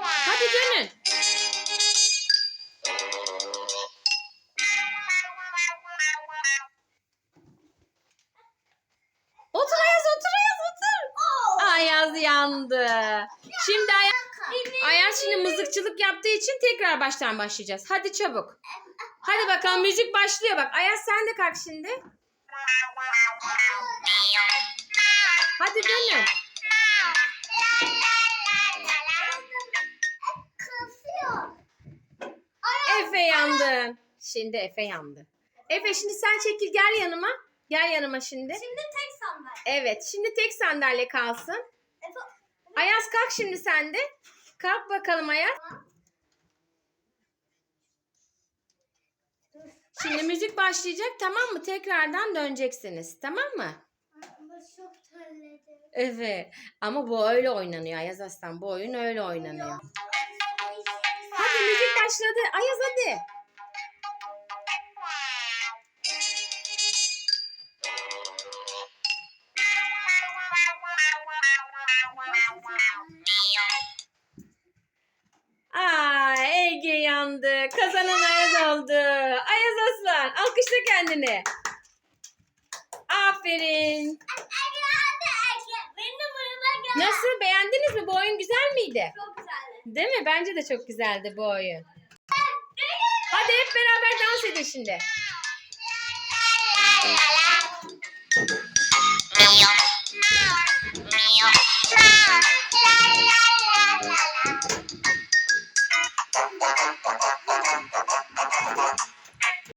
Hadi dönün. Otur Ayaz otur Ayaz otur. Ayaz yandı. Şimdi Ayaz, Ayaz şimdi mızıkçılık yaptığı için tekrar baştan başlayacağız. Hadi çabuk. Hadi bakalım müzik başlıyor bak. Ayaz sen de kalk şimdi. Hadi dönün. Efe yandı. Şimdi Efe yandı. Efe şimdi sen çekil gel yanıma. Gel yanıma şimdi. Şimdi tek sandalye. Evet şimdi tek sandalye kalsın. Efe, Ayaz kalk şimdi sen de. Kalk bakalım Ayaz. Şimdi müzik başlayacak tamam mı? Tekrardan döneceksiniz tamam mı? Çok terledim. Evet ama bu öyle oynanıyor Ayaz Aslan. Bu oyun öyle oynanıyor. Başladı. Ayaz hadi. Aa Ege yandı. Kazanan Ayaz oldu. Ayaz Aslan alkışla kendini. Aferin. Nasıl beğendiniz mi? Bu oyun güzel miydi? Çok güzeldi. Değil mi? Bence de çok güzeldi bu oyun yapıyor şimdi?